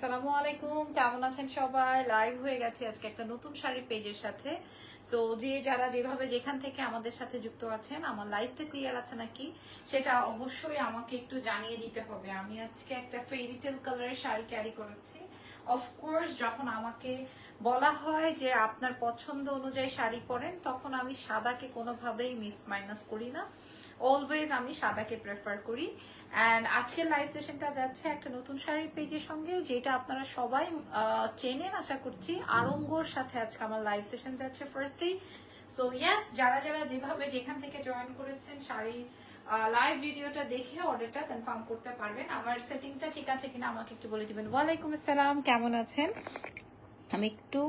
সালামু আলাইকুম, কেমন আছেন সবাই? লাইভ হয়ে গেছে আজকে একটা নতুন শাড়ির পেজের সাথে। সো যে যারা যেভাবে যেখান থেকে আমাদের সাথে যুক্ত আছেন, আমার লাইভটা ক্লিয়ার আছে নাকি? সেটা অবশ্যই আমাকে একটু জানিয়ে দিতে হবে। আমি আজকে একটা ফেরিটেল কালারের শাড়ি ক্যারি করেছি। অফকোর্স যখন আমাকে বলা হয় যে আপনার পছন্দ অনুযায়ী শাড়ি পরেন, তখন আমি সাদাকে কোনোভাবেই মিস মাইনাস করি না। অলওয়েজ আমি সাদাকে প্রেফার করি। অ্যান্ড আজকের লাইভ সেশনটা যাচ্ছে একটা নতুন শাড়ির পেজের সঙ্গে, যেটা আপনারা সবাই চেনেন আশা করছি। আরঙ্গর সাথে আজকে আমার লাইভ সেশন যাচ্ছে ফার্স্টেই সো ইয়াস যারা যারা যেভাবে যেখান থেকে জয়েন করেছেন শাড়ির লাইভ ভিডিওটা দেখে অর্ডারটা কনফার্ম করতে পারবেন। আমার সেটিংটা ঠিক আছে কিনা আমাকে একটু বলে দিবেন। ওয়ালাইকুম আসসালাম, কেমন আছেন? আমি একটু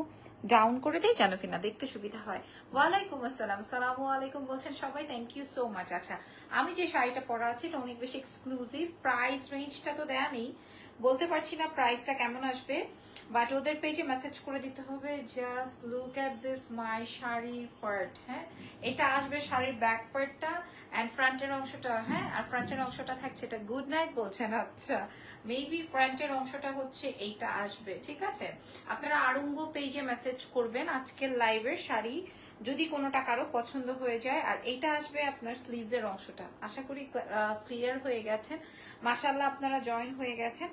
ডাউন করে দিই জানো কিনা দেখতে সুবিধা হয়। ওয়ালাইকুম আসসালাম। সালাম আলাইকুম বলছেন সবাই। থ্যাংক ইউ সো মাচ আচ্ছা আমি যে শাড়িটা পরা আছে, এটা অনেক বেশি এক্সক্লুসিভ প্রাইস রেঞ্জটা তো দেয়া নেই। বলতে পারছি না প্রাইসটা কেমন আসবে। বাট ওদের পেজে মেসেজ করে দিতে হবে just look at this my শাড়ির পার্ট হ্যাঁ? এটা আসবে শাড়ির ব্যাক পার্টটা অ্যান্ড ফ্রন্টের অংশটা হ্যাঁ? আর ফ্রন্টের অংশটা থাকছে এটা গুড নাইট বলছেন আচ্ছা। মেবি ফ্রন্টের অংশটা হচ্ছে এইটা আসবে, ঠিক আছে? আপনারা আরঙ্গ পেজে মেসেজ করবেন আজকের লাইভের শাড়ি, যদি কোনোটা কারও পছন্দ হয়ে যায়, আর এইটা আসবে আপনার স্লিভস এর অংশটা। আশা করি ক্লিয়ার হয়ে গেছে। মাসাল্লাহ আপনারা জয়েন হয়ে গেছেন।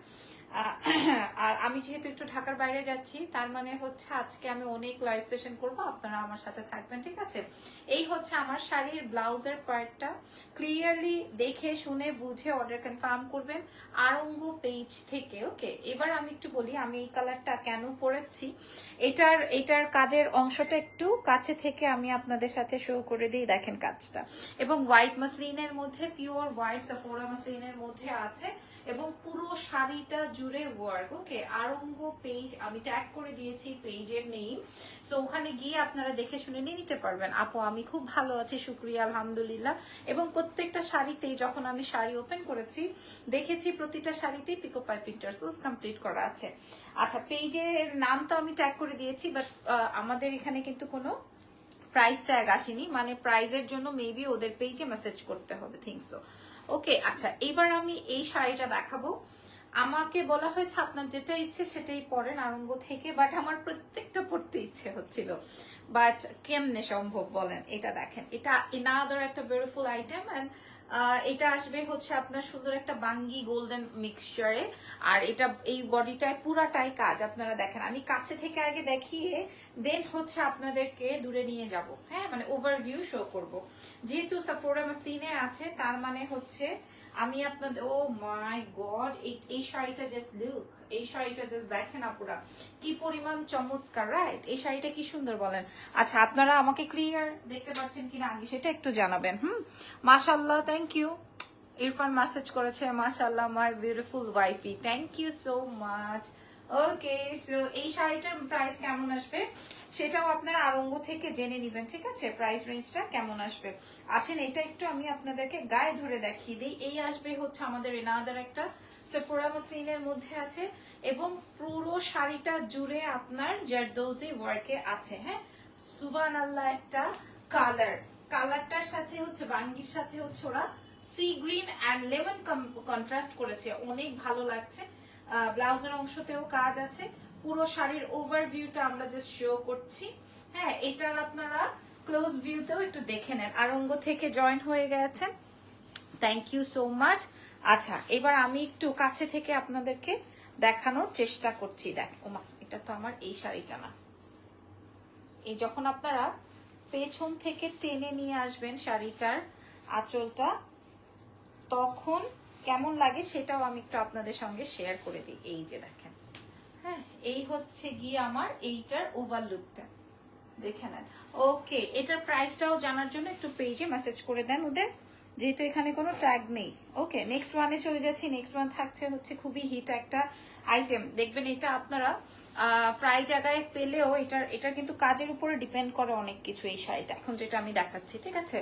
আর আমি যেহেতু একটু ঢাকার বাইরে যাচ্ছি, তার মানে হচ্ছে আজকে আমি অনেক লাইভ সেশন করব। আপনারা আমার সাথে থাকবেন, ঠিক আছে? এই হচ্ছে আমার শাড়ির ব্লাউজের পার্টটা। ক্লিয়ারলি দেখে, শুনে, বুঝে অর্ডার কনফার্ম করবেন আরঙ্গ পেজ থেকে ওকে এবার আমি একটু বলি, আমি এই কালারটা কেন পরেছি? এটার এটার কাজের অংশটা একটু কাছে থেকে আমি আপনাদের সাথে শো করে দিই, দেখেন কাজটা। এবং হোয়াইট মাসলিনের মধ্যে পিওর হোয়াইট সাফোরা মাসলিনের মধ্যে আছে। এবং পুরো শাড়িটা জুড়ে ওয়ার্ক ওকে আরঙ্গ পেজ আমি ট্যাগ করে দিয়েছি পেজের নেম সো ওখানে গিয়ে আপনারা দেখে শুনে নিয়ে নিতে পারবেন। আপু, আমি খুব ভালো আছি, শুক্রিয়া, আলহামদুলিল্লাহ। এবং প্রত্যেকটা শাড়িতেই যখন আমি শাড়ি ওপেন করেছি, দেখেছি প্রতিটা শাড়িতেই পিকো পাইপিং টার্সেলস কমপ্লিট করা আছে। আচ্ছা পেজের নাম তো আমি ট্যাগ করে দিয়েছি বাট আমাদের এখানে কিন্তু কোনো প্রাইস ট্যাগ আসেনি। মানে প্রাইজের জন্য মেবি ওদের পেজে মেসেজ করতে হবে থিংসো ওকে আচ্ছা এবার আমি এই শাড়িটা দেখাবো। আমাকে বলা হয়েছে আপনার যেটা ইচ্ছে সেটাই পরেন আরম্ভ থেকে বাট আমার প্রত্যেকটা পড়তে ইচ্ছে হচ্ছিল। বাট কেমনে সম্ভব বলেন? এটা দেখেন। এটা ইনাদার একটা বিউটিফুল আইটেম অ্যান্ড এটা আসবে হচ্ছে আপনার সুন্দর একটা বাঙ্গি গোল্ডেন মিক্সচারে আর এটা এই বডিটায় পুরাটাই কাজ। আপনারা দেখেন, আমি কাছে থেকে আগে দেখিয়ে দেন হচ্ছে আপনাদেরকে দূরে নিয়ে যাব। হ্যাঁ মানে ওভারভিউ শো করব। যেহেতু সাফোরা মাস্তিনে আছে, তার মানে হচ্ছে আমি আপনাদের ও মাই গড এই শাড়িটা জাস্ট লুক এই শাড়িটা জাস্ট দেখেন আপুরা, কি পরিমাণ চমৎকার রাইট এই শাড়িটা কি সুন্দর বলেন? আচ্ছা আপনারা আমাকে ক্লিয়ার দেখতে পাচ্ছেন কিনা আগে সেটা একটু জানাবেন, হুম? মাশাল্লাহ থ্যাংক ইউ ইরফান মেসেজ করেছে মাশাল্লাহ my beautiful wifey thank you so much okay so এই শাড়িটার প্রাইস কেমন আসবে? সেটাও আপনারা আরঙ্গ থেকে জেনে নেবেন, ঠিক আছে? প্রাইস রেঞ্জটা কেমন আসবে? আসেন, এটা একটু আমি আপনাদেরকে গায়ে ধরে দেখিয়ে দিই। এই আসবে হচ্ছে আমাদের এনাদার একটা সেফোরা মসলিনের মধ্যে আছে এবং পুরো শাড়িটা জুড়ে আপনার জারদৌজি ওয়ার্কে আছে হ্যাঁ? সুবান আল্লাহ একটা কালার কালারটার সাথে হচ্ছে, বাঙ্গির সাথে হচ্ছে ওরা sea green and lemon contrast করেছে। অনেক ভালো লাগছে। ব্লাউজের অংশতেও কাজ আছে। পুরো শাড়ির ওভারভিউটা আমরা জাস্ট শো করছি। হ্যাঁ এটার আপনারা ক্লোজ ভিউতেও একটু দেখে নেন। আরঙ্গ থেকে জয়েন হয়ে গেছেন। থ্যাংক ইউ সো মাচ আচ্ছা এবার আমি একটু কাছে থেকে আপনাদেরকে দেখানোর চেষ্টা করছি। দেখ, ওমা, এটা তো আমার এই শাড়িটা না। এই যখন আপনারা পেছন থেকে টেনে নিয়ে আসবেন শাড়িটার আঁচলটা, তখন কেমন লাগে সেটাও আমি একটু আপনাদের সঙ্গে শেয়ার করে দিই। এই যে দেখেন। হ্যাঁ এই হচ্ছে গিয়ে আমার এইটার ওভারলুকটা দেখে নেন। ওকে এটার প্রাইসটাও জানার জন্য একটু পেজে মেসেজ করে দেন ওদের। যেহেতু এখানে কোনো ট্যাগ নেই। ওকে নেক্সট ওয়ানে চলে যাচ্ছি। নেক্সট ওয়ান থাকছে হচ্ছে খুবই হিট একটা আইটেম দেখবেন এটা আপনারা প্রায় জায়গায় পেলেও এটার এটার কিন্তু কাজের উপরে ডিপেন্ড করে অনেক কিছু এই শাড়িটা। এখন যেটা আমি দেখাচ্ছি, ঠিক আছে?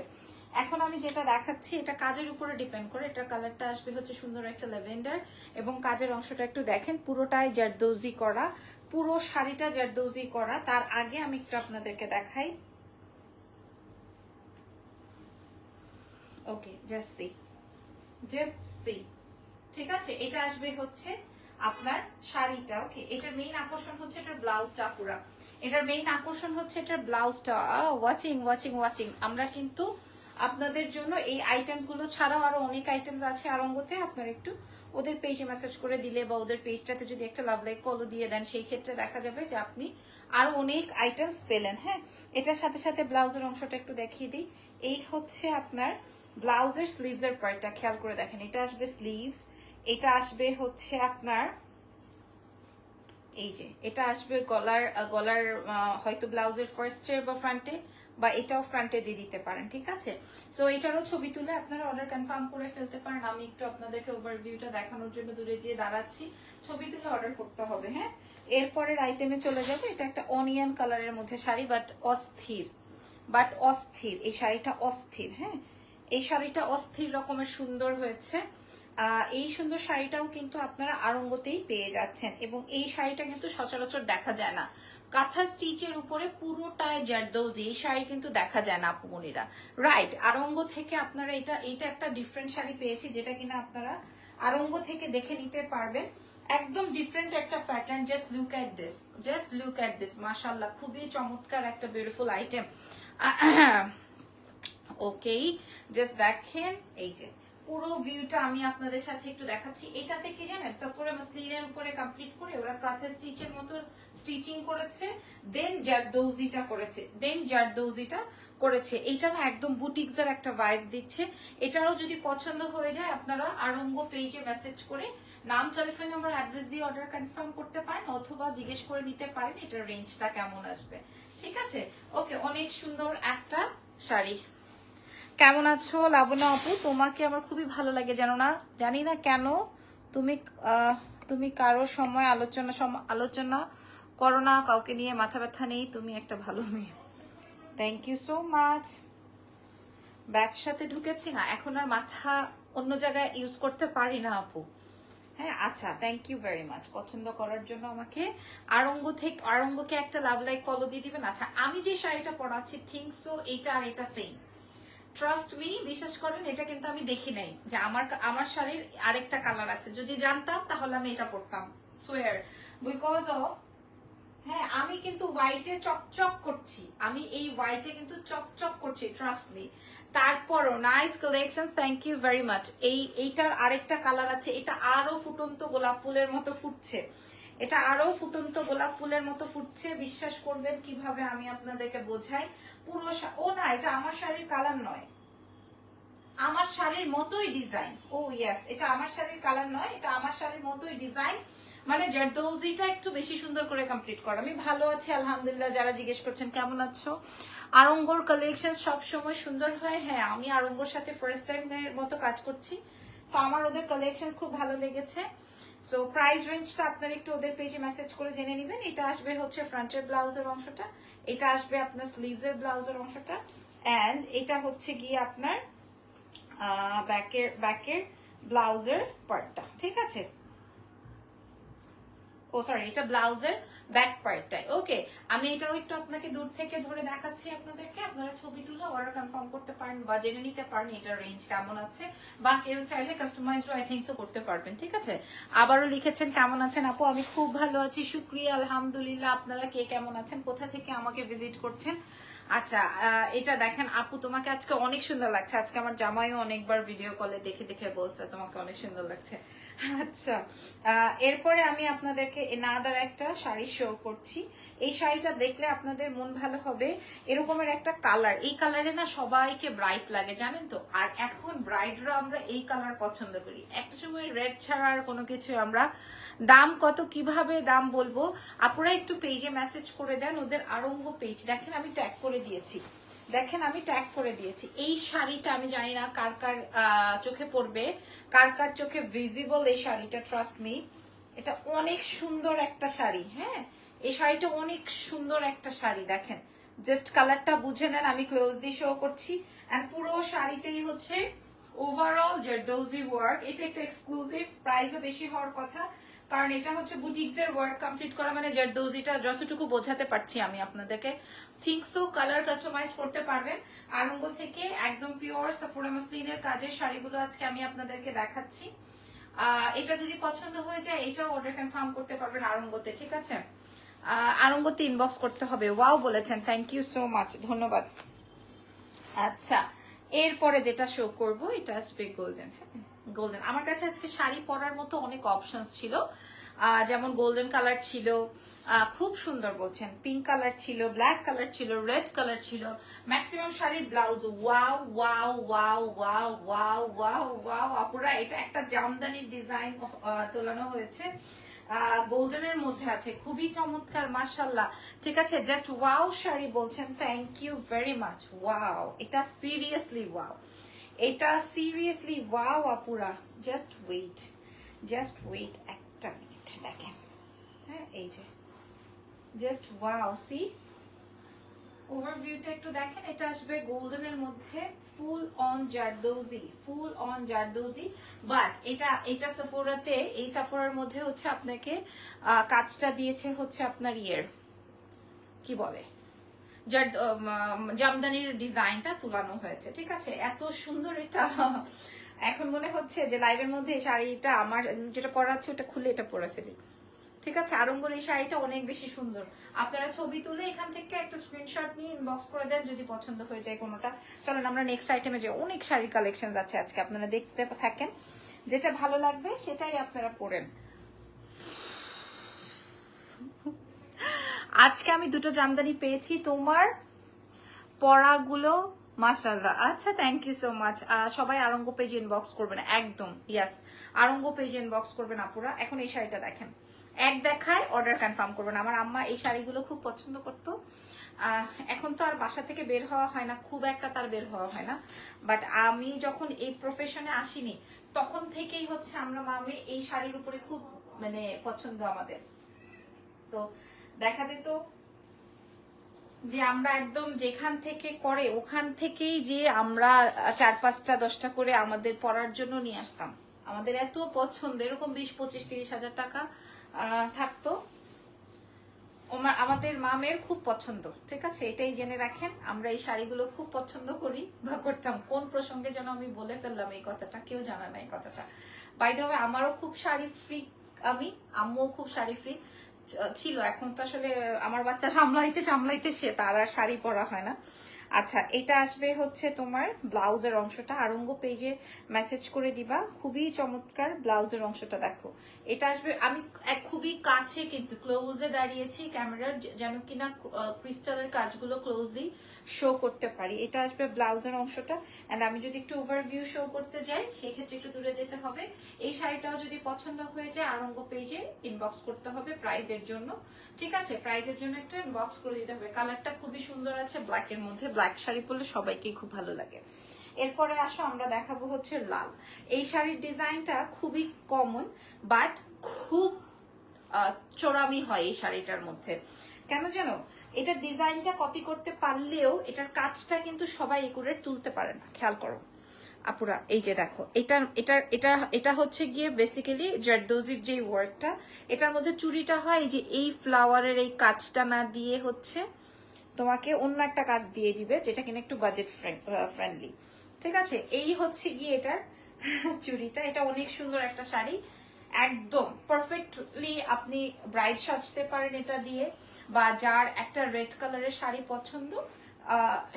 এখন আমি যেটা দেখাচ্ছি, এটা কাজের উপরে ডিপেন্ড করে। এটার কালারটা আসবে হচ্ছে সুন্দর একটা ল্যাভেন্ডার এবং কাজের অংশটা একটু দেখেন, পুরোটাই জারদৌজি করা। পুরো শাড়িটা জারদৌজি করা। তার আগে আমি একটু আপনাদেরকে দেখাই। Okay just see just see ঠিক আছে? এটা আসবে হচ্ছে আপনার শাড়িটা ওকে এটার মেইন আকর্ষণ হচ্ছে এটার ব্লাউজটা পুরা। এটার মেইন আকর্ষণ হচ্ছে এটার ব্লাউজটা ওয়াচিং ওয়াচিং ওয়াচিং আমরা কিন্তু আপনাদের জন্য এই আইটেমসগুলো ছাড়াও আরও অনেক আইটেমস আছে আরঙ্গতে আপনার একটু ওদের পেজে মেসেজ করে দিলে বা ওদের পেজটাতে যদি একটা লাভ লাইক ফলো দিয়ে দেন, সেই ক্ষেত্রে দেখা যাবে যে আপনি আরও অনেক আইটেমস পেলেন হ্যাঁ? এটার সাথে সাথে ব্লাউজের অংশটা একটু দেখিয়ে দিই। এই হচ্ছে আপনার ব্লাউজের স্লিভস এর পার্টটা খেয়াল করে দেখেন। এটা আসবে স্লিভস এটা আসবে হচ্ছে আপনার এই যে, এটা আসবে গলার গলার হয়তো ব্লাউজের ফার্স্ট চেয়ার বা ফ্রন্টে বা এটাও ফ্রন্টে দিয়ে দিতে পারেন, ঠিক আছে? সো এটারও ছবি তুলে আপনারা অর্ডার কনফার্ম করে ফেলতে পারেন। আমি একটু আপনাদেরকে ওভারভিউটা দেখানোর জন্য দূরে যেয়ে দাঁড়াচ্ছি। ছবি তুলে অর্ডার করতে হবে হ্যাঁ? এরপরের আইটেমে চলে যাবে। এটা একটা অনিয়ন কালারের মধ্যে শাড়ি বাট অস্থির। বাট অস্থির। এই শাড়িটা অস্থির হ্যাঁ? এই শাড়িটা অস্থির রকমের সুন্দর হয়েছে। এই সুন্দর শাড়িটাও কিন্তু আপনারা আরঙ্গতেই পেয়ে যাচ্ছেন এবং এই শাড়িটা কিন্তু সচরাচর দেখা যায় না। কাঁথা স্টিচের উপরে পুরোটাই জারদৌজি, এই শাড়ি কিন্তু দেখা যায় না আপুমনিরা রাইট আরঙ্গ থেকে আপনারা এটা এটা একটা ডিফারেন্ট শাড়ি পেয়েছি যেটা কিনা আপনারা আরঙ্গ থেকে দেখে নিতে পারবেন। একদম ডিফারেন্ট একটা pattern just look at this just look at this মাশাল্লাহ খুবই চমৎকার একটা বিউটিফুল আইটেম ওকেই জাস্ট দেখেন, এই যে পুরো ভিউটা আমি আপনাদের সাথে একটু দেখাচ্ছি। এটাতে কি জানেন? সাফোরা মাসলিনের উপরে কমপ্লিট করে ওরা কাঁথা স্টিচের মতো স্টিচিং করেছে দেন জারদৌজিটা করেছে দেন জারদৌজিটা করেছে। এটা না একদম বুটিক্সের একটা ভাইব দিচ্ছে। এটারও যদি পছন্দ হয়ে যায়, আপনারা আরঙ্গ পেজে মেসেজ করে নাম টেলিফোন নাম্বার অ্যাড্রেস দিয়ে অর্ডার কনফার্ম করতে পারেন অথবা জিজ্ঞেস করে নিতে পারেন এটার রেঞ্জটা কেমন আসবে। ঠিক আছে? ওকে অনেক সুন্দর একটা শাড়ি। কেমন আছো? লাবণা আপু, তোমাকে আমার খুবই ভালো লাগে, জানো না? জানি না কেন তুমি তুমি কারও সময় আলোচনা আলোচনা করো না, কাউকে নিয়ে মাথা ব্যথা নেই, তুমি একটা ভালো মেয়ে। থ্যাংক ইউ সো মাচ ব্যবসাতে ঢুকেছি না, এখন আর মাথা অন্য জায়গায় ইউজ করতে পারি না আপু। হ্যাঁ আচ্ছা থ্যাংক ইউ ভেরি মাচ পছন্দ করার জন্য আমাকে আরঙ্গ থেকে, আরঙ্গকে একটা লাভ লাইক ফলো দিয়ে দিবেন। আচ্ছা আমি যে শাড়িটা পরাচ্ছি থিঙ্ক সো এইটা আর এটা সেম ট্রাস্ট মি বিশ্বাস করেন, এটা কিন্তু আমি দেখি নাই যে আমার আমার শাড়ির আরেকটা কালার আছে। যদি জানতাম, তাহলে আমি এটা পরতাম। সোয়ার বিকজ অফ হ্যাঁ আমি কিন্তু হোয়াইটে চকচক করছি। আমি এই হোয়াইটে কিন্তু চকচক করছি ট্রাস্ট মি তারপরও nice collection thank you very much এই, এইটার আরেকটা কালার আছে, এটা আরও ফুটন্ত গোলাপ ফুলের মতো ফুটছে। এটা আরও ফুটন্ত গোলাপ ফুলের মতো ফুটছে। বিশ্বাস করবেন কীভাবে আমি আপনাদেরকে বোঝাই। পুরো ও না, এটা আমার শাড়ির কালার নয়। আমার শাড়ির মতোই ডিজাইন ও ইয়েস এটা আমার শাড়ির কালার নয়, এটা আমার শাড়ির মতোই ডিজাইন মানে জারদৌজিটা একটু বেশি সুন্দর করে কমপ্লিট করা। আমি ভালো আছি, আলহামদুলিল্লাহ, যারা জিজ্ঞেস করছেন কেমন আছো? আরঙ্গর কালেকশন সব সময় সুন্দর হয়। হ্যাঁ আমি আরঙ্গর সাথে ফার্স্ট টাইমের মতো কাজ করছি। সো আমার ওদের কালেকশন খুব ভালো লেগেছে। সো প্রাইস রেঞ্জটা আপনারা একটু ওদের পেজে মেসেজ করে জেনে নেবেন। এটা আসবে হচ্ছে ফ্রন্টের ব্লাউজের অংশটা, এটা আসবে আপনার স্লিভসের ব্লাউজের অংশটা অ্যান্ড এটা হচ্ছে গিয়ে আপনার ব্যাকের ব্যাকের ব্লাউজের পার্টটা ঠিক আছে? ও সরি এটা ব্লাউজের ব্যাক পার্টটাই ওকে আমি এটাও একটু আপনাকে দূর থেকে ধরে দেখাচ্ছি আপনাদেরকে। আপনারা ছবি তুলে অর্ডার কনফার্ম করতে পারেন বা জেনে নিতে পারেন এটার রেঞ্জ কেমন আছে। বা কেউ চাইলে কাস্টমাইজড আই থিঙ্ক করতে পারবেন, ঠিক আছে? আবারও লিখেছেন, কেমন আছেন আপু? আমি খুব ভালো আছি, শুক্রিয়া, আলহামদুলিল্লাহ। আপনারা কে কেমন আছেন? কোথা থেকে আমাকে ভিজিট করছেন? আচ্ছা এটা দেখেন, আপু তোমাকে আজকে অনেক সুন্দর লাগছে। আজকে আমার জামাইও অনেকবার ভিডিও কলে দেখে দেখে বলছে, তোমাকে অনেক সুন্দর লাগছে। আচ্ছা এরপরে আমি আপনাদেরকে নাদার একটা শাড়ি শো করছি। এই শাড়িটা দেখলে আপনাদের মন ভালো হবে। এরকমের একটা কালার এই কালারে না সবাইকে ব্রাইট লাগে, জানেন তো? আর এখন ব্রাইডরা আমরা এই কালার পছন্দ করি। একটা সময় রেড ছাড়া আর কোনো কিছু আমরা দাম কত, কীভাবে দাম বলব? আপনারা একটু পেজে মেসেজ করে দেন, ওদের আরম্ভ পেজ দেখেন, আমি ট্যাগ করে দিয়েছি। দেখেন, আমি ট্যাগ করে দিয়েছি। এই শাড়িটা, আমি জানি না কার কার চোখে পড়বে, কার কার চোখে ভিজিবল এই শাড়িটা ট্রাস্ট মি এটা অনেক সুন্দর একটা শাড়ি হ্যাঁ? এই শাড়িটা অনেক সুন্দর একটা শাড়ি, দেখেন। জাস্ট কালারটা বুঝে নেন, আমি ক্লোজ দিয়ে শো করছি। এন্ড পুরো শাড়িতেই হচ্ছে ওভারঅল জারদৌজি ওয়ার্ক এটা একটু এক্সক্লুসিভ প্রাইসও বেশি হওয়ার কথা। কারণ এটা হচ্ছে বুটিক্স এর ওয়ার্ক কমপ্লিট করা মানে জারদৌজিটা যতটুকু বোঝাতে পারছি আমি আপনাদেরকে। থিঙ্ক সো কালার কাস্টমাইজ করতে পারবেন। আনন্দ থেকে একদম পিওর সাফোরা মাসলিনের কাজের শাড়িগুলো আজকে আমি আপনাদেরকে দেখাচ্ছি। এটা যদি পছন্দ হয়ে যায়, এটাও অর্ডার কনফার্ম করতে পারবেন আরঙ্গতে ঠিক আছে? আরঙ্গতে ইনবক্স করতে হবে। ওয়াও বলেছেন থ্যাংক ইউ সো মাচ ধন্যবাদ। আচ্ছা এরপরে যেটা শো করব, এটা আসবে গোল্ডেন গোল্ডেন আমার কাছে আজকে শাড়ি পরার মতো অনেক অপশনস ছিল। যেমন গোল্ডেন কালার ছিল খুব সুন্দর বলছেন। পিঙ্ক কালার ছিল ব্ল্যাক কালার ছিল রেড কালার ছিল। ম্যাক্সিমাম শাড়ির blouse wow wow wow wow wow wow wow আপুরা, এটা একটা জামদানির ডিজাইন তোলানো হয়েছে। গোল্ডেনের মধ্যে আছে। খুবই চমৎকার মাশাল্লাহ ঠিক আছে জাস্ট ওয়াও শাড়ি বলছেন। Thank you very much wow এটা সিরিয়াসলি ওয়াও এটা সিরিয়াসলি ওয়াও আপুরা জাস্ট ওয়েট জাস্ট ওয়েট একটা মিনিট দেখেন হ্যাঁ এই যে জাস্ট ওয়াও সি ওভারভিউটা একটু দেখেন, এটা আসবে গোল্ডেনের মধ্যে full on zardozi full on zardozi but এটা এটা সাফোরাতে এই সাফোরার মধ্যে হচ্ছে আপনাকে কাজটা দিয়েছে হচ্ছে আপনার ইয়ের কি বলে? জামদানির ডিজাইনটা তুলানো হয়েছে, ঠিক আছে? এত সুন্দর এটা। এখন মনে হচ্ছে যে লাইভের মধ্যে এই শাড়িটা আমার, যেটা পরা আছে ওটা খুলে এটা পরে ফেলি। ঠিক আছে? আরঙ্গর এই শাড়িটা অনেক বেশি সুন্দর। আপনারা ছবি তুলে এখান থেকে একটা স্ক্রিনশট নিয়ে ইনবক্স করে দেন যদি পছন্দ হয়ে যায় কোনোটা। চলেন, আমরা নেক্সট আইটেমে যে অনেক শাড়ির কালেকশন আছে আজকে, আপনারা দেখতে থাকেন। যেটা ভালো লাগবে সেটাই আপনারা পরেন। আজকে আমি দুটো জামদানি পেয়েছি, তোমার পড়াগুলো মাশাল্লাহ আচ্ছা থ্যাংক ইউ সো মাচ সবাই আরঙ্গ পেজ ইনবক্স করবেন, একদম ইয়াস আরঙ্গ পেজ ইনবক্স করবেন আপুরা। এখন এই শাড়িটা দেখেন। এক দেখায় অর্ডার কনফার্ম করবেন। আমার আম্মা এই শাড়িগুলো খুব পছন্দ করতো। এখন তো আর বাসা থেকে বের হওয়া হয় না, খুব একটা তার বের হওয়া হয় না। বাট আমি যখন এই প্রফেশনে আসিনি, তখন থেকেই হচ্ছে আমরা, মামে এই শাড়ির উপরে খুব মানে পছন্দ আমাদের। তো দেখা যেত যে আমরা একদম যেখান থেকে করে, ওখান থেকেই যে আমরা চার পাঁচটা, দশটা করে আমাদের পড়ার জন্য নিয়ে আসতাম। আমাদের এত পছন্দ, এরকম বিশ, পঁচিশ, তিরিশ হাজার টাকা থাকতো। আমাদের মামের খুব পছন্দ, ঠিক আছে? এটাই জেনে রাখেন, আমরা এই শাড়িগুলো খুব পছন্দ করি বা করতাম। কোন প্রসঙ্গে যেন আমি বলে ফেললাম এই কথাটা, কেউ জানা না এই কথাটা। হবে আমারও খুব শাড়ি ফ্রি আমি, আম্মুও খুব শাড়ি ফ্রি ছিল। এখন তো আসলে আমার বাচ্চা সামলাইতে সামলাইতে সে তার আর শাড়ি পরা হয় না। আচ্ছা এটা আসবে হচ্ছে তোমার ব্লাউজের অংশটা। আরঙ্গ পেজে মেসেজ করে দিবা। খুবই চমৎকার ব্লাউজের অংশটা দেখো। এটা আসবে, আমি খুবই কাছে কিন্তু ক্লোজে দাঁড়িয়েছি ক্যামেরার যেন কিনা ক্রিস্টালের কাজগুলো ক্লোজলি শো করতে পারি। এটা আসবে ব্লাউজের অংশটা। অ্যান্ড আমি যদি একটু ওভারভিউ শো করতে যাই, সেক্ষেত্রে একটু দূরে যেতে হবে। এই শাড়িটাও যদি পছন্দ হয়ে যায়, আরঙ্গ পেজে ইনবক্স করতে হবে প্রাইজের জন্য। ঠিক আছে? প্রাইজের জন্য একটু ইনবক্স করে দিতে হবে। কালারটা খুবই সুন্দর আছে ব্ল্যাক এর মধ্যে ব্ল্যাক শাড়ি পরলে সবাইকেই খুব ভালো লাগে। এরপরে আসো, আমরা দেখাবো হচ্ছে লাল। এই শাড়ির ডিজাইনটা খুবই কমন বাট খুব চোরামি হয় এই শাড়িটার মধ্যে। কেন যেন এটার ডিজাইনটা কপি করতে পারলেও এটার কাজটা কিন্তু সবাই একুরেট তুলতে পারে না। খেয়াল করো। আপুরা, এই যে দেখো, এটা এটা এটা এটা হচ্ছে গিয়ে বেসিক্যালি জারদোজির যে ওয়ার্কটা এটার মধ্যে চুরিটা হয় এই যে এই ফ্লাওয়ারের এই কাজটা না দিয়ে হচ্ছে। তোমাকে অন্য একটা কাজ দিয়ে দিবে যেটা কিনা একটু বাজেট ফ্রেন্ডলি ঠিক আছে? এই হচ্ছে গিয়ে এটার চুড়িটা। এটা অনেক সুন্দর একটা শাড়ি। একদম পারফেক্টলি আপনি ব্রাইড সাজতে পারেন এটা দিয়ে, বা যার একটা রেড কালারের শাড়ি পছন্দ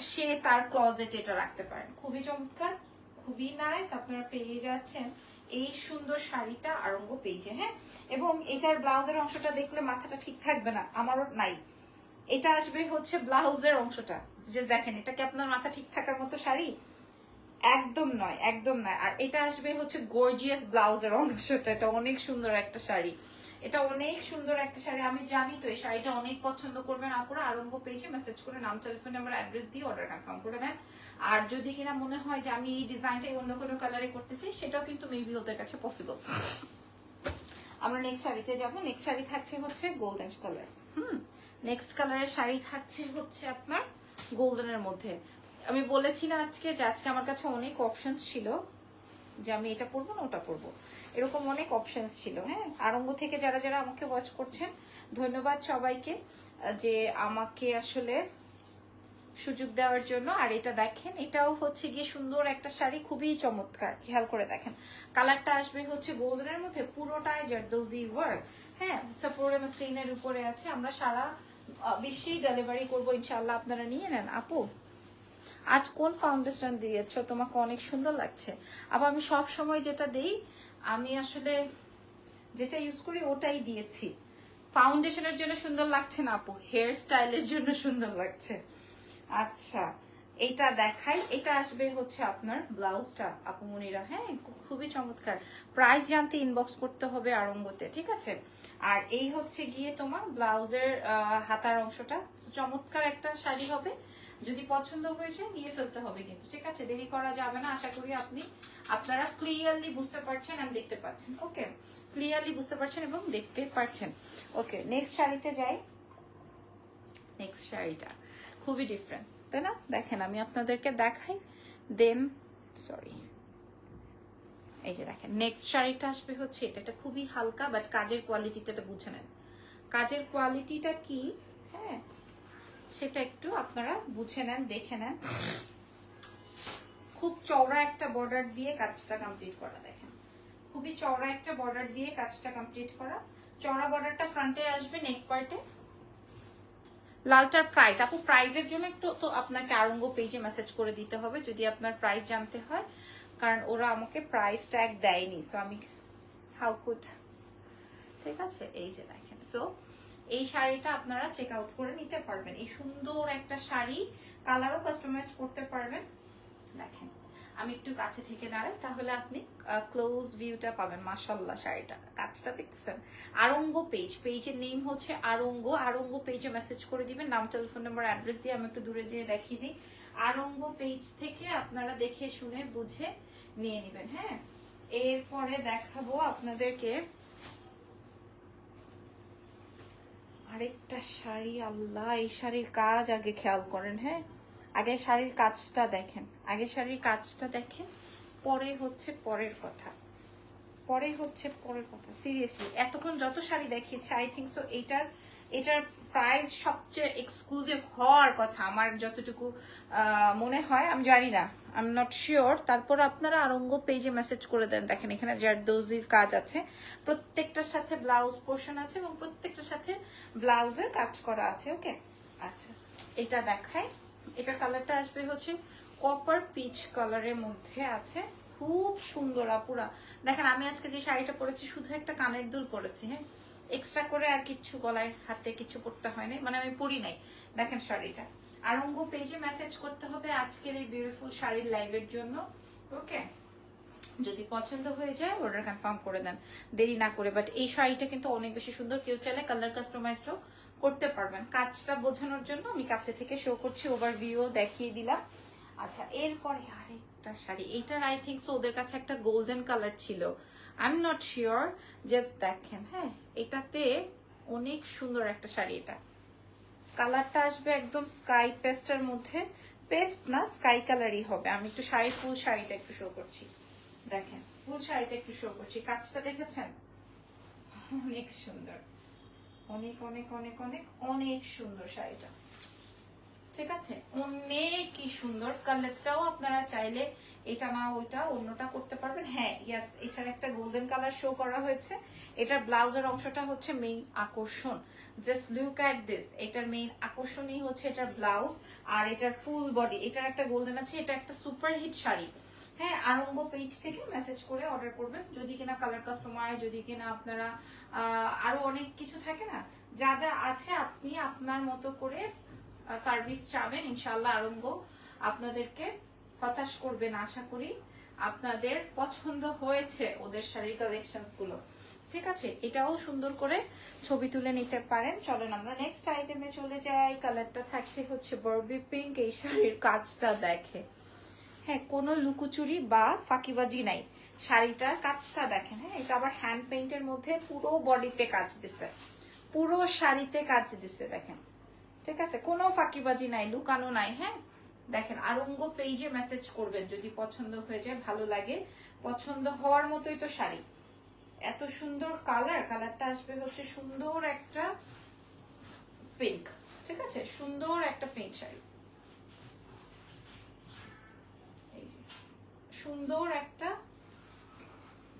সে তার ক্লজেট এটা রাখতে পারেন। খুবই চমৎকার, খুবই নাইস আপনারা পেয়ে যাচ্ছেন এই সুন্দর শাড়িটা আরঙ্গ পেজে হ্যাঁ? এবং এটার ব্লাউজের অংশটা দেখলে মাথাটা ঠিক থাকবে না, আমারও নাই। এটা আসবে হচ্ছে ব্লাউজের অংশটা। যে দেখেন, এটা কি আপনার মাথা ঠিক থাকার মতো শাড়ি? একদম নয় একদম নয়। আর এটা আসবে হচ্ছে গর্জিয়াস ব্লাউজের অংশটা। এটা অনেক সুন্দর একটা শাড়ি। এটা অনেক সুন্দর একটা শাড়ি। আমি জানি তো, এই শাড়িটা অনেক পছন্দ করবেন আপনারা আরম্ভ পেজে মেসেজ করে নাম টেলিফোন নাম্বার অ্যাড্রেস দিয়ে অর্ডার কনফার্ম করে দেন। আর যদি কিনা মনে হয় যে আমি এই ডিজাইনটাই অন্য কোনো কালারে করতে চাই, সেটাও কিন্তু মেবি ওদের কাছে পসিবল আমরা নেক্সট শাড়িতে যাব। নেক্সট শাড়ি থাকছে হচ্ছে গোল্ডেন কালার হুম? নেক্সট কালারের শাড়ি থাকছে হচ্ছে আপনার গোল্ডেনের মধ্যে। আমি বলেছি না আজকে যে আজকে আমার কাছে অনেক অপশনস ছিল। যে আমি এটা পরবো না ওটা পরবো। এরকম অনেক অপশনস ছিল হ্যাঁ? আরম্ভ থেকে যারা যারা আমাকে ওয়াচ করছেন, ধন্যবাদ সবাইকে, যে আমাকে আসলে সুযোগ দেওয়ার জন্য। আর এটা দেখেন, এটাও হচ্ছে গিয়ে সুন্দর একটা শাড়ি, খুবই চমৎকার। খেয়াল করে দেখেন। কালারটা আসবে হচ্ছে গোল্ডেনের মধ্যে, পুরোটাই জারদৌজি ওয়ার্ক হ্যাঁ সাফোরা মাসলিনের উপরে আছে। আমরা সারা বিশ্বেই ডেলিভারি করব ইনশাল্লাহ আপনারা নিয়ে নেন। আপু, আজ কোন ফাউন্ডেশন দিয়েছ? তোমাকে অনেক সুন্দর লাগছে। আবার আমি সব সময় যেটা দেই, আমি আসলে যেটা ইউজ করি, ওটাই দিয়েছি। ফাউন্ডেশনের জন্য সুন্দর লাগছে না, আপু? হেয়ার স্টাইলের জন্য সুন্দর লাগছে। আচ্ছা এটা দেখাই। এটা আসবে হচ্ছে আপনার ব্লাউজটা। আপু মনিরা হ্যাঁ খুবই চমৎকার। প্রাইস জানতে ইনবক্স করতে হবে আরঙ্গতে ঠিক আছে? আর এই হচ্ছে গিয়ে তোমার ব্লাউজের হাতার অংশটা। চমৎকার একটা শাড়ি হবে। যদি পছন্দ হয়ে যায় নিয়ে ফেলতে হবে কিন্তু, ঠিক আছে? দেরি করা যাবে না, আশা করি আপনি, আপনারা ক্লিয়ারলি বুঝতে পারছেন আর দেখতে পাচ্ছেন ওকে ক্লিয়ারলি বুঝতে পারছেন এবং দেখতে পারছেন। ওকে নেক্সট শাড়িতে যাই। নেক্সট শাড়িটা। খুবই ডিফারেন্ট তাই না? দেখেন, আমি আপনাদেরকে দেখাই দেন সরি এই যে দেখেন নেক্সট শাড়িটা আসবে হচ্ছে, এটা এটা খুবই হালকা বাট কাজের কোয়ালিটিটা বুঝে নেন। কাজের কোয়ালিটিটা কি? হ্যাঁ সেটা একটু আপনারা বুঝে নেন, দেখে নেন। খুব চওড়া একটা বর্ডার দিয়ে কাজটা কমপ্লিট করা, দেখেন। খুবই চওড়া একটা বর্ডার দিয়ে কাজটা কমপ্লিট করা। চওড়া বর্ডারটা ফ্রন্টে আসবে নেক পার্টে লালটার প্রাইস আপু প্রাইজের জন্য একটু তো আপনাকে আরঙ্গ পেজে মেসেজ করে দিতে হবে, যদি আপনার প্রাইস জানতে হয়। কারণ ওরা আমাকে প্রাইস ট্যাগ দেয়নি সো আমি হাউ কুড ঠিক আছে? এই যে দেখেন সো এই শাড়িটা আপনারা চেক আউট করে নিতে পারবেন। এই সুন্দর একটা শাড়ি কালারও কাস্টমাইজ করতে পারবেন। দেখেন আমি একটু কাছে থেকে দাঁড়াই, তাহলে আপনি ক্লোজ ভিউটা পাবেন। মাশাল্লাহ শাড়িটা। কাজটা দেখতেছেন আরঙ্গ পেজ পেজের নেম হচ্ছে আরঙ্গ। আরঙ্গ পেজে মেসেজ করে দিবেন। নাম টেলিফোন নাম্বার অ্যাড্রেস দিয়ে আমি একটু দূরে যেয়ে দেখিয়ে দিই। আরঙ্গ পেজ থেকে আপনারা দেখে, শুনে, বুঝে নিয়ে নেবেন হ্যাঁ? এরপরে দেখাবো আপনাদেরকে আরেকটা শাড়ি। আল্লাহ, এই শাড়ির কাজ আগে খেয়াল করেন হ্যাঁ? আগে শাড়ির কাজটা দেখেন। আগে শাড়ির কাজটা দেখেন, পরে হচ্ছে পরের কথা। পরে হচ্ছে পরের কথা সিরিয়াসলি এতক্ষণ যত শাড়ি দেখিয়েছি আই থিঙ্ক সো এটার এটার প্রাইস সবচেয়ে এক্সক্লুসিভ হওয়ার কথা। আমার যতটুকু মনে হয়, আমি জানি না। আই এম নট শিওর তারপর আপনারা আরঙ্গ পেজে মেসেজ করে দেন। দেখেন, এখানে জারদৌজির কাজ আছে। প্রত্যেকটার সাথে ব্লাউজ পোর্শন আছে এবং প্রত্যেকটার সাথে ব্লাউজের কাজ করা আছে ওকে আচ্ছা এটা দেখাই। এটার কালারটা আসবে হচ্ছে কপার পিচ কালারের মধ্যে আছে। খুব সুন্দর আপুরা। দেখেন, আমি আজকে যে শাড়িটা পরেছি, শুধু একটা কানের দুল পরেছি হ্যাঁ? এক্সট্রা করে আর কিচ্ছু গলায়, হাতে কিছু করতে হয় নাই। মানে আমি পরি নাই, দেখেন শাড়িটা। আরঙ্গ পেজে মেসেজ করতে হবে আজকের এই বিউটিফুল শাড়ির লাইভের জন্য ওকে যদি পছন্দ হয়ে যায় অর্ডার কনফার্ম করে দেন। দেরি না করে বাট এই শাড়িটা কিন্তু অনেক বেশি সুন্দর। কেউ চাইলে কালার কাস্টমাইজও করতে পারবেন। কাজটা বোঝানোর জন্য আমি কাছে থেকে শো করছি ওভারভিউ দেখিয়ে দিলাম। আচ্ছা এরপরে আরেকটা শাড়ি। এইটার আই থিঙ্ক সো ওদের কাছে একটা গোল্ডেন কালার ছিল। I am not sure just দেখেন হ্যাঁ এটাতে অনেক সুন্দর একটা শাড়ি এটা। কালারটা আসবে একদম স্কাই পেস্টের মধ্যে। পেস্ট না স্কাই কালারই হবে। আমি একটু শাড়ি, ফুল শাড়িটা একটু শো করছি। দেখেন, ফুল শাড়িটা একটু শো করছি। কাজটা দেখেছেন? অনেক সুন্দর। অনেক অনেক অনেক অনেক অনেক সুন্দর শাড়িটা। ঠিক আছে? অনেকই সুন্দর। কালারটাও আপনারা চাইলে এটা না, ওইটা, অন্যটা করতে পারবেন। হ্যাঁ ইয়াস এটার একটা গোল্ডেন কালার শো করা হয়েছে। এটার ব্লাউজের অংশটা হচ্ছে মেইন আকর্ষণ। জাস্ট লুক অ্যাট দিস এটার মেইন আকর্ষণই হচ্ছে এটার ব্লাউজ আর এটার ফুল বডি এটার একটা গোল্ডেন আছে, এটা একটা সুপার হিট শাড়ি। হ্যাঁ আরম্ভ পেজ থেকে মেসেজ করে অর্ডার করবেন। যদি কিনা কালার কাস্টমার যদি কিনা আপনারা আরও অনেক কিছু থাকে না, যা যা আছে আপনি আপনার মতো করে সার্ভিস চাবেন ইনশাল্লাহ আরম্ভ আপনাদেরকে হতাশ করবেন আশা করি আপনাদের পছন্দ হয়েছে ওদের শাড়ির কালেকশনসগুলো। ঠিক আছে? এটাও সুন্দর করে ছবি তুলে নিতে পারেন। চলেন আমরা নেক্সট আইটেমে চলে যাই। কালারটা থাকছে হচ্ছে বরবি পিঙ্ক এই শাড়ির কাজটা দেখে। হ্যাঁ কোনো লুকোচুরি বা ফাঁকিবাজি নাই। শাড়িটার কাজটা দেখেন হ্যাঁ এটা আবার হ্যান্ড পেইন্টের মধ্যে পুরো বডিতে কাজ দিছে। পুরো শাড়িতে কাজ দিছে, দেখেন। ঠিক আছে? কোনো ফাঁকিবাজি নাই, লুকানো নাই হ্যাঁ? দেখেন, আরঙ্গ পেজে মেসেজ করবেন, যদি পছন্দ হয়ে যায়, ভালো লাগে। পছন্দ হওয়ার মতোই তো শাড়ি। এত সুন্দর কালার কালারটা আসবে হচ্ছে সুন্দর একটা পিঙ্ক ঠিক আছে? সুন্দর একটা পিঙ্ক শাড়ি। সুন্দর একটা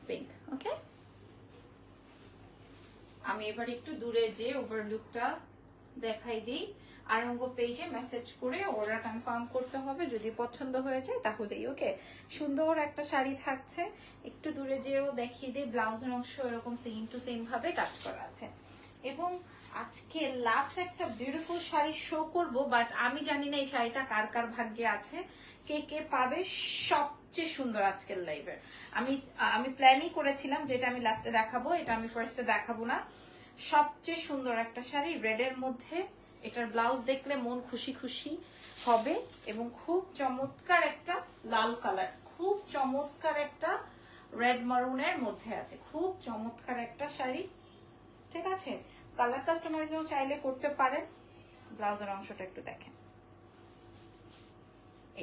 পিঙ্ক ওকে আমি এবার একটু দূরে যে ওভারলুকটা দেখাই দিই। আরঙ্গ পেজে মেসেজ করে অর্ডার কনফার্ম করতে হবে, যদি পছন্দ হয়ে যায় তাহলেই ওকে সুন্দর একটা শাড়ি থাকছে। একটু দূরে যেও দেখিয়ে দিই ব্লাউজের অংশ এরকম সেম টু সেম ভাবে কাজ করা আছে। এবং আজকে লাস্ট একটা বিউটিফুল শাড়ি শো করব বাট আমি জানি না এই শাড়িটা কার কার ভাগ্যে আছে। কে কে পাবে সবচেয়ে সুন্দর আজকের লাইভের আমি আমি প্ল্যানই করেছিলাম যেটা আমি লাস্টে দেখাবো, এটা আমি ফার্স্টে দেখাবো না। সবচেয়ে সুন্দর একটা শাড়ি রেডের মধ্যে এটার ব্লাউজ দেখলে মন খুশি খুশি হবে এবং খুব চমৎকার একটা লাল কালার খুব চমৎকার একটা রেড মারুনের মধ্যে আছে। খুব চমৎকার একটা শাড়ি, ঠিক আছে? কালার কাস্টমাইজও চাইলে করতে পারেন। ব্লাউজের অংশটা একটু দেখেন।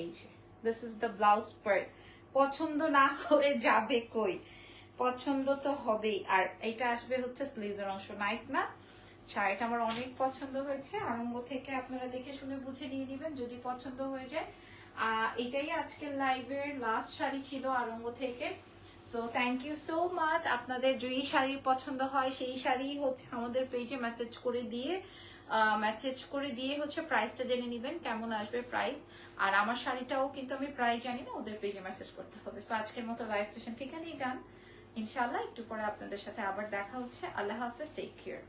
এই যে। This is the blouse part পছন্দ না হয়ে যাবে কই? পছন্দ তো হবেই। আর এটা আসবে হচ্ছে স্লিভের অংশ। নাইস না? শাড়িটা আমার অনেক পছন্দ হয়েছে। আরম্ভ থেকে আপনারা দেখে শুনে বুঝে নিয়ে নেবেন যদি পছন্দ হয়ে যায়। এটাই আজকের লাইভের লাস্ট শাড়ি ছিল আরম্ভ থেকে। So thank you so much আপনাদের যেই শাড়ির পছন্দ হয়, সেই শাড়ি হচ্ছে আমাদের পেজে মেসেজ করে দিয়ে মেসেজ করে দিয়ে হচ্ছে প্রাইসটা জেনে নেবেন, কেমন আসবে প্রাইস আর আমার শাড়িটাও কিন্তু আমি প্রাইস জানি না, ওদের পেজে মেসেজ করতে হবে। সো আজকের মতো লাইভ সেশন ঠিকানেই ডান ইনশাল্লাহ একটু পরে আপনাদের সাথে আবার দেখা হচ্ছে। আল্লাহ হাফেজ টেক কেয়ার